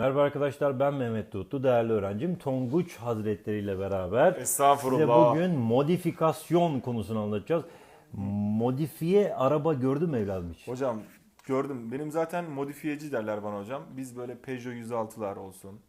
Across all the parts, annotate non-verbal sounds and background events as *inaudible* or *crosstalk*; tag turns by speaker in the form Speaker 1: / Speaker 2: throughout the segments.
Speaker 1: Merhaba arkadaşlar ben Mehmet Tutlu değerli öğrencim Tonguç Hazretleri ile beraber size
Speaker 2: Estağfurullah.
Speaker 1: bugün modifikasyon konusunu anlatacağız. Modifiye araba gördün mü evladım hiç?
Speaker 2: Hocam gördüm. Benim zaten modifiyeci derler bana hocam. Biz böyle Peugeot 106'lar olsun.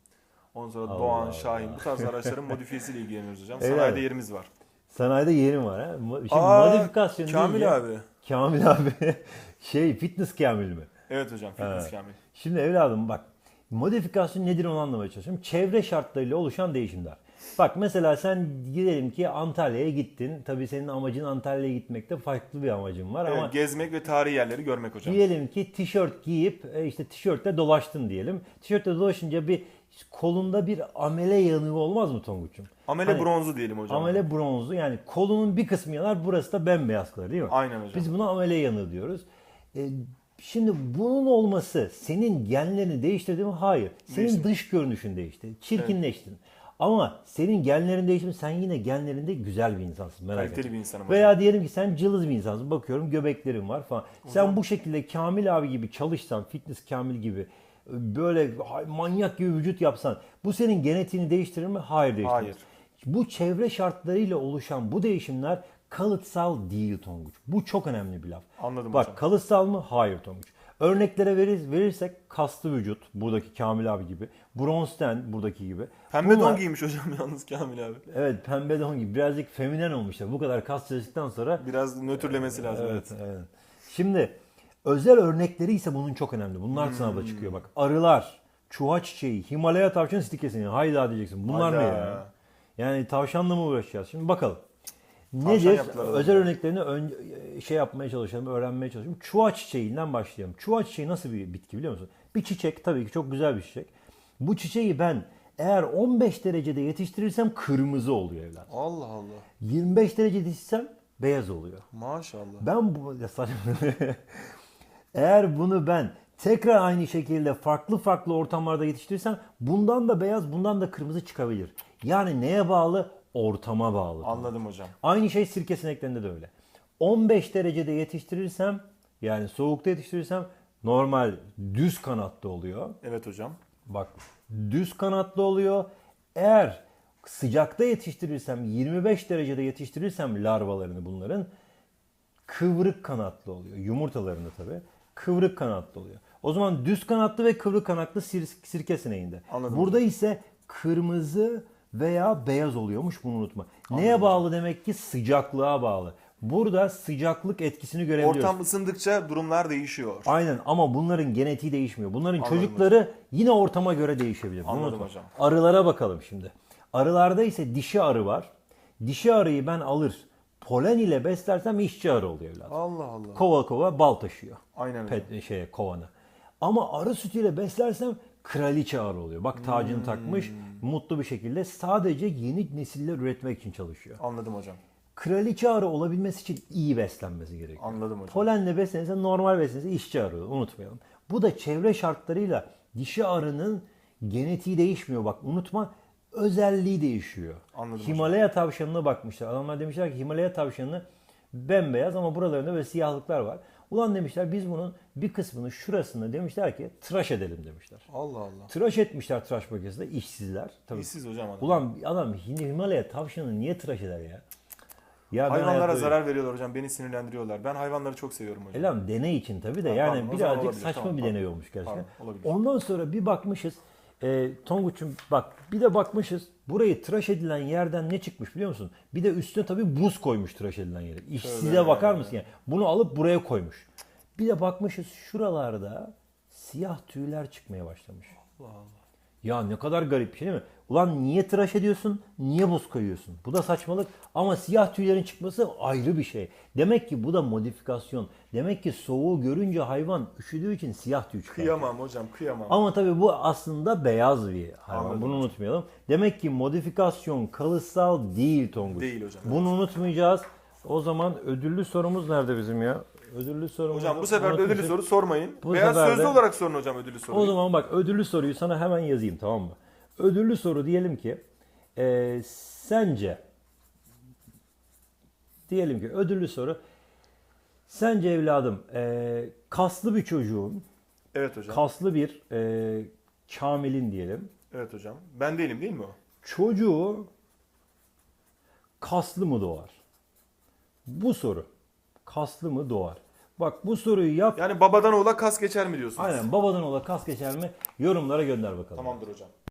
Speaker 2: Ondan sonra
Speaker 1: Allah
Speaker 2: Doğan,
Speaker 1: Allah.
Speaker 2: Şahin bu tarz araçların *laughs* modifiyesiyle ilgileniyoruz hocam.
Speaker 1: Evet.
Speaker 2: Sanayide yerimiz var.
Speaker 1: Sanayide yerim var ha. Mo- Şimdi
Speaker 2: Aa,
Speaker 1: modifikasyon
Speaker 2: Kamil
Speaker 1: deyince-
Speaker 2: abi.
Speaker 1: Kamil abi *laughs* şey fitness Kamil mi?
Speaker 2: Evet hocam fitness. Kamil.
Speaker 1: Şimdi evladım bak modifikasyon nedir onu anlamaya çalışıyorum. Çevre şartlarıyla oluşan değişimler. Bak mesela sen gidelim ki Antalya'ya gittin. Tabii senin amacın Antalya'ya gitmekte farklı bir amacın var
Speaker 2: Evet,
Speaker 1: ama
Speaker 2: gezmek ve tarihi yerleri görmek hocam.
Speaker 1: Diyelim ki tişört giyip e, işte tişörtle dolaştın diyelim. Tişörtle dolaşınca bir kolunda bir amele yanığı olmaz mı Tonguç'um?
Speaker 2: Amele
Speaker 1: Hani
Speaker 2: bronzu diyelim hocam.
Speaker 1: Amele bronzu yani kolunun bir kısmı yanar burası da bembeyaz kalır değil mi?
Speaker 2: Aynen hocam.
Speaker 1: Biz buna amele yanığı diyoruz. E, şimdi bunun olması senin genlerini değiştirdi mi? Hayır. Senin
Speaker 2: Değiştirdi.
Speaker 1: dış görünüşün değişti. Çirkinleştin. Ama senin genlerin değişti mi sen yine genlerinde güzel bir insansın merak
Speaker 2: Kaliteli
Speaker 1: etme.
Speaker 2: bir insanım
Speaker 1: Veya diyelim ki sen cılız bir insansın. Bakıyorum göbeklerin var falan. Sen bu şekilde Kamil abi gibi çalışsan, fitness Kamil gibi böyle manyak gibi vücut yapsan bu senin genetiğini değiştirir mi? Hayır değiştirmez.
Speaker 2: Hayır.
Speaker 1: Bu çevre şartlarıyla oluşan bu değişimler kalıtsal değil Tonguç. Bu çok önemli bir laf.
Speaker 2: Anladım
Speaker 1: Bak
Speaker 2: hocam.
Speaker 1: kalıtsal mı? Hayır Tonguç. Örneklere verir, verirsek kaslı vücut buradaki Kamil abi gibi. Bronz ten buradaki gibi.
Speaker 2: Pembe
Speaker 1: Bunlar-
Speaker 2: don giymiş hocam *laughs* yalnız Kamil abi.
Speaker 1: Evet pembe don gibi birazcık feminen olmuşlar. Bu kadar kas çalıştıktan sonra
Speaker 2: Biraz nötrlemesi lazım.
Speaker 1: Evet, evet. Şimdi özel örnekleri ise bunun çok önemli. Bunlar
Speaker 2: Hmm.
Speaker 1: sınavda çıkıyor bak. Arılar, çuha çiçeği, Himalaya tavşanı stikesini hayda diyeceksin. Bunlar
Speaker 2: Hayda.
Speaker 1: ne ya? Yani tavşanla mı uğraşacağız? Şimdi bakalım. Nedir? Özel örneklerini ön, şey yapmaya çalışalım, öğrenmeye çalışalım. Çuha çiçeğinden başlayalım. Çuha çiçeği nasıl bir bitki biliyor musun? Bir çiçek tabii ki çok güzel bir çiçek. Bu çiçeği ben eğer 15 derecede yetiştirirsem kırmızı oluyor evlat.
Speaker 2: Allah Allah.
Speaker 1: 25 derecede yetiştirsem beyaz oluyor.
Speaker 2: Maşallah.
Speaker 1: Ben bu. *laughs* Eğer bunu ben tekrar aynı şekilde farklı farklı ortamlarda yetiştirirsem bundan da beyaz bundan da kırmızı çıkabilir. Yani neye bağlı? Ortama bağlı.
Speaker 2: Anladım hocam.
Speaker 1: Aynı şey sirke sineklerinde de öyle. 15 derecede yetiştirirsem yani soğukta yetiştirirsem normal düz kanatlı oluyor.
Speaker 2: Evet hocam.
Speaker 1: Bak düz kanatlı oluyor. Eğer sıcakta yetiştirirsem 25 derecede yetiştirirsem larvalarını bunların kıvrık kanatlı oluyor. Yumurtalarında tabii. Kıvrık kanatlı oluyor. O zaman düz kanatlı ve kıvrık kanatlı sir- sirke sineğinde.
Speaker 2: Anladım
Speaker 1: Burada ise kırmızı veya beyaz oluyormuş bunu unutma. Neye bağlı demek ki sıcaklığa bağlı. Burada sıcaklık etkisini görebiliyoruz.
Speaker 2: Ortam ısındıkça durumlar değişiyor.
Speaker 1: Aynen ama bunların genetiği değişmiyor. Bunların
Speaker 2: Anladım
Speaker 1: çocukları yine ortama göre değişebilir. Bunu
Speaker 2: Anladım
Speaker 1: unutma.
Speaker 2: hocam.
Speaker 1: Arılara bakalım şimdi. Arılarda ise dişi arı var. Dişi arıyı ben alır polen ile beslersem işçi arı oluyor evladım.
Speaker 2: Allah Allah.
Speaker 1: Kova kova bal taşıyor.
Speaker 2: Aynen hocam.
Speaker 1: Pet, şeye, kovanı. Ama arı sütüyle beslersem kraliçe arı oluyor. Bak
Speaker 2: Hmm.
Speaker 1: tacını takmış mutlu bir şekilde sadece yeni nesiller üretmek için çalışıyor.
Speaker 2: Anladım hocam.
Speaker 1: Kraliçe arı olabilmesi için iyi beslenmesi gerekiyor.
Speaker 2: Anladım hocam.
Speaker 1: Polenle beslenirse normal beslenirse işçi arı unutmayalım. Bu da çevre şartlarıyla dişi arının genetiği değişmiyor bak unutma özelliği değişiyor.
Speaker 2: Anladım
Speaker 1: Himalaya tavşanına bakmışlar. Adamlar demişler ki Himalaya tavşanı bembeyaz ama buralarında böyle siyahlıklar var. Ulan demişler biz bunun bir kısmını şurasını demişler ki tıraş edelim demişler.
Speaker 2: Allah Allah.
Speaker 1: Tıraş etmişler tıraş makinesinde işsizler. Tabii.
Speaker 2: İşsiz hocam adam.
Speaker 1: Ulan adam Himalaya tavşanı niye tıraş eder ya? Ya
Speaker 2: Hayvanlara zarar veriyorlar hocam. Beni sinirlendiriyorlar. Ben hayvanları çok seviyorum hocam.
Speaker 1: Elam deney için tabii de
Speaker 2: Ha,
Speaker 1: yani
Speaker 2: zaman
Speaker 1: birazcık
Speaker 2: olabilir.
Speaker 1: saçma
Speaker 2: Tamam,
Speaker 1: bir deney olmuş gerçekten.
Speaker 2: Pardon, olabilir.
Speaker 1: Ondan sonra bir bakmışız. E, Tonguç'um bak bir de bakmışız. Burayı tıraş edilen yerden ne çıkmış biliyor musun? Bir de üstüne tabii buz koymuş tıraş edilen yere. İşsize bakar mısın yani? Bunu alıp buraya koymuş. Bir de bakmışız şuralarda siyah tüyler çıkmaya başlamış.
Speaker 2: Allah Allah.
Speaker 1: Ya ne kadar garip bir şey değil mi? Ulan niye tıraş ediyorsun? Niye buz koyuyorsun? Bu da saçmalık ama siyah tüylerin çıkması ayrı bir şey. Demek ki bu da modifikasyon. Demek ki soğuğu görünce hayvan üşüdüğü için siyah tüy çıkıyor.
Speaker 2: Kıyamam hocam kıyamam.
Speaker 1: Ama tabii bu aslında beyaz bir hayvan.
Speaker 2: Anladım
Speaker 1: Bunu unutmayalım. Demek ki modifikasyon kalıtsal değil Tonguç.
Speaker 2: Değil hocam,
Speaker 1: Bunu unutmayacağız. O zaman ödüllü sorumuz nerede bizim ya? Ödüllü sorumuz.
Speaker 2: Hocam bu sefer de ödüllü soru sormayın.
Speaker 1: Bu
Speaker 2: Veya
Speaker 1: sefer
Speaker 2: sözlü
Speaker 1: de-
Speaker 2: olarak sorun hocam ödüllü soruyu.
Speaker 1: O zaman bak ödüllü soruyu sana hemen yazayım tamam mı? Ödüllü soru diyelim ki e, sence diyelim ki ödüllü soru sence evladım e, kaslı bir çocuğun
Speaker 2: Evet hocam.
Speaker 1: kaslı bir e, Kamil'in diyelim.
Speaker 2: Evet hocam. Ben değilim değil mi o?
Speaker 1: Çocuğu kaslı mı doğar? Bu soru. Kaslı mı doğar? Bak bu soruyu yap.
Speaker 2: Yani babadan oğula kas geçer mi diyorsunuz?
Speaker 1: Aynen babadan ola kas geçer mi? Yorumlara gönder bakalım.
Speaker 2: Tamamdır hocam.